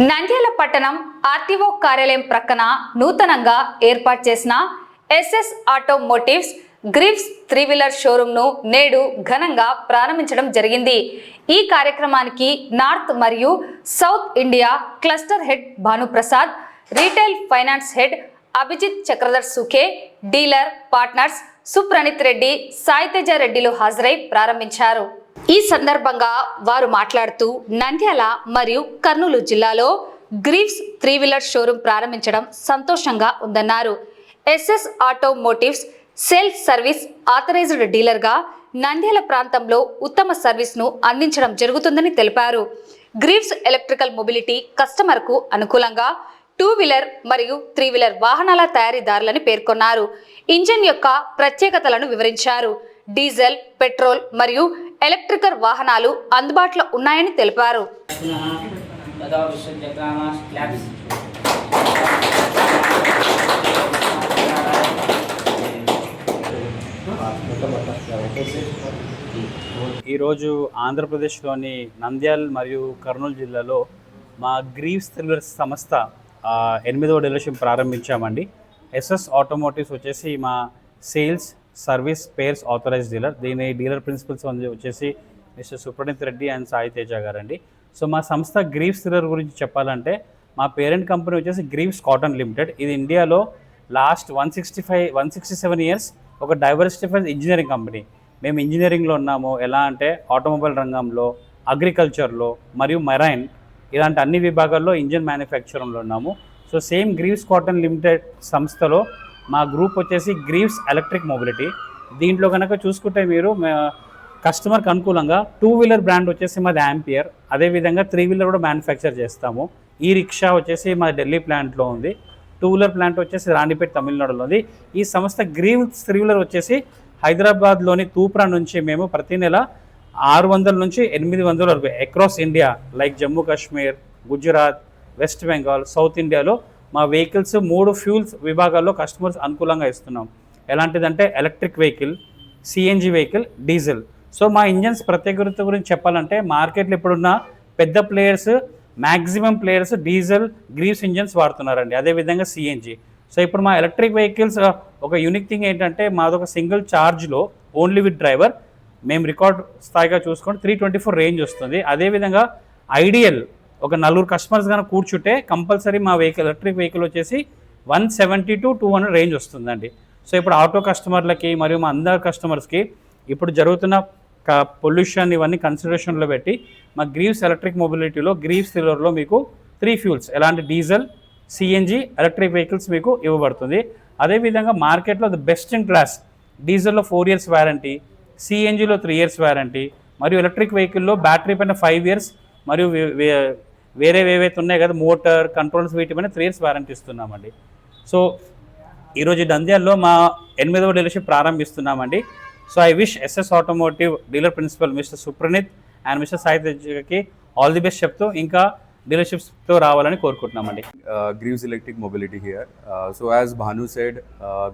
నంద్యాల పట్టణం ఆర్టీఓ కార్యాలయం ప్రక్కన నూతనంగా ఏర్పాటు చేసిన SS automotives Greaves three wheeler షోరూంను నేడు ఘనంగా ప్రారంభించడం జరిగింది. ఈ కార్యక్రమానికి నార్త్ మరియు south India cluster head Bhanuprasad retail finance head Abhijit Chakradhar Sukhe dealer partners Supranith Reddy Saiteja రెడ్డిలు హాజరై ప్రారంభించారు. ఈ సందర్భంగా వారు మాట్లాడుతూ నంద్యాల మరియు కర్నూలు జిల్లాలో గ్రీవ్స్ త్రీ వీలర్ షోరూం ప్రారంభించడం సంతోషంగా ఉందన్నారు. SS automotives self service authorized డీలర్గా Nandyal ప్రాంతంలో ఉత్తమ సర్వీస్ను అందించడం జరుగుతుందని తెలిపారు. గ్రీవ్స్ ఎలక్ట్రికల్ మొబిలిటీ కస్టమర్కు అనుకూలంగా టూ వీలర్ మరియు త్రీ వీలర్ వాహనాల తయారీదారులని పేర్కొన్నారు. ఇంజిన్ యొక్క ప్రత్యేకతలను వివరించారు. డీజిల్ పెట్రోల్ మరియు ఎలక్ట్రికల్ వాహనాలు అందుబాటులో ఉన్నాయని తెలిపారు. ఈరోజు ఆంధ్రప్రదేశ్లోని నంద్యాల్ మరియు కర్నూలు జిల్లాలో మా గ్రీవ్స్ థ్రిల్లర్స్ సంస్థ ఎనిమిదవ డెలర్షిప్ ప్రారంభించామండి. ఎస్ఎస్ ఆటోమోటివ్స్ వచ్చేసి మా sales service spares authorise dealer దీని డీలర్ ప్రిన్సిపల్స్ వచ్చేసి మిస్టర్ సుప్రణీత్ రెడ్డి అండ్ సాయి తేజ గారండి. సో మా సంస్థ గ్రీవ్స్ థ్రిల్లర్ గురించి చెప్పాలంటే మా పేరెంట్ కంపెనీ వచ్చేసి గ్రీవ్స్ కాటన్ లిమిటెడ్ ఇది ఇండియాలో last one sixty five one sixty seven years ఒక డైవర్సిఫైడ్ ఇంజనీరింగ్ కంపెనీ మేము ఇంజనీరింగ్లో ఉన్నాము. ఎలా అంటే ఆటోమొబైల్ రంగంలో అగ్రికల్చర్లో మరియు మెరైన్ ఇలాంటి అన్ని విభాగాల్లో ఇంజిన్ మ్యానుఫ్యాక్చరింగ్లో ఉన్నాము. So same Greaves cotton limited సంస్థలో మా గ్రూప్ వచ్చేసి గ్రీవ్స్ ఎలక్ట్రిక్ మొబిలిటీ. దీంట్లో కనుక చూసుకుంటే మీరు కస్టమర్కి అనుకూలంగా టూ వీలర్ బ్రాండ్ వచ్చేసి మాది యాంపియర్ అదేవిధంగా త్రీ వీలర్ కూడా మ్యానుఫ్యాక్చర్ చేస్తాము. ఈ రిక్షా వచ్చేసి మా ఢిల్లీ ప్లాంట్లో ఉంది. టూ వీలర్ ప్లాంట్ వచ్చేసి రాణిపేట తమిళనాడులో ఉంది. ఈ సంస్థ గ్రీవ్స్ త్రీ వీలర్ వచ్చేసి హైదరాబాద్లోని తూప్రా నుంచి మేము ప్రతి నెల ఆరు వందల నుంచి ఎనిమిది వందల వరకు across India like Jammu Kashmir Gujarat west Bengal south ఇండియాలో మా వెహికల్స్ మూడు ఫ్యూల్స్ విభాగాల్లో కస్టమర్స్ అనుకూలంగా ఇస్తున్నాం. ఎలాంటిదంటే electric vehicle CNG vehicle diesel. So మా ఇంజన్స్ ప్రత్యేకత గురించి చెప్పాలంటే మార్కెట్లో ఇప్పుడున్న పెద్ద players maximum players diesel Greaves engines వాడుతున్నారండి. అదేవిధంగా సిఎన్జి సో ఇప్పుడు మా ఎలక్ట్రిక్ వెహికల్స్ ఒక యూనిక్ థింగ్ ఏంటంటే మాదొక సింగిల్ ఛార్జ్లో ఓన్లీ విత్ డ్రైవర్ మేము రికార్డ్ స్థాయిగా చూసుకొని త్రీ ట్వంటీ ఫోర్ రేంజ్ వస్తుంది. అదేవిధంగా ఐడియల్ ఒక నలుగురు కస్టమర్స్ కనుక కూర్చుంటే కంపల్సరీ మా వెహికల్ ఎలక్ట్రిక్ వెహికల్ వచ్చేసి one seventy to two hundred range వస్తుందండి. సో ఇప్పుడు ఆటో కస్టమర్లకి మరియు మా అందరు కస్టమర్స్కి ఇప్పుడు జరుగుతున్న పొల్యూషన్ ఇవన్నీ కన్సిడరేషన్లో పెట్టి మా గ్రీవ్స్ ఎలక్ట్రిక్ మొబిలిటీలో గ్రీవ్స్ థిల్లర్లో మీకు త్రీ ఫ్యూల్స్ ఎలాంటి డీజిల్ సిఎన్జి ఎలక్ట్రిక్ వెహికల్స్ మీకు ఇవ్వబడుతుంది. అదేవిధంగా మార్కెట్లో ద బెస్ట్ ఇన్ క్లాస్ డీజిల్లో ఫోర్ ఇయర్స్ వారంటీ సిఎన్జిలో త్రీ ఇయర్స్ వారంటీ మరియు ఎలక్ట్రిక్ వెహికల్లో బ్యాటరీ పైన ఫైవ్ ఇయర్స్ మరియు వేరే ఏవైతే ఉన్నాయి కదా మోటార్ కంట్రోల్స్ వీటి పైన త్రీ ఇయర్స్ వారంటీ ఇస్తున్నామండి. సో ఈరోజు నంద్యాలలో మా ఎనిమిదవ dealership ప్రారంభిస్తున్నామండి. So I wish SS automotive dealer principal mister Supraneeth and mister Sai all the best చెప్తూ ఇంకా డీలర్షిప్స్తో రావాలని కోరుకుంటున్నామండి. Greaves electric mobility here so as Bhanu said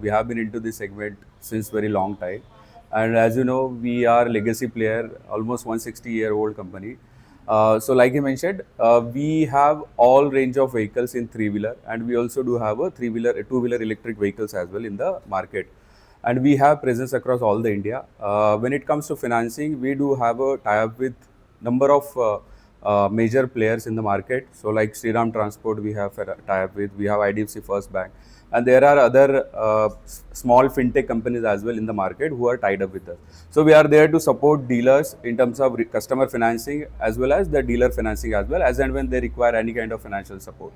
we have been in to this segment since very long time long time, and as you know, we are legacy player, almost 160 year old company. Uh, so like he mentioned, uh, we have all range of vehicles in three wheeler, and we also do have a three wheeler, two wheeler electric vehicles as well in the market. And we have presence across all the India. Uh, when it comes to financing, we do have a tie-up with number of uh, uh, major players in the market. So like Sriram Transport, we have tie-up with. We have IDFC First Bank, and there are other uh, small fintech companies as well in the market who are tied up with us. So we are there to support dealers in terms of customer financing as well as the dealer financing as well as and when they require any kind of financial support.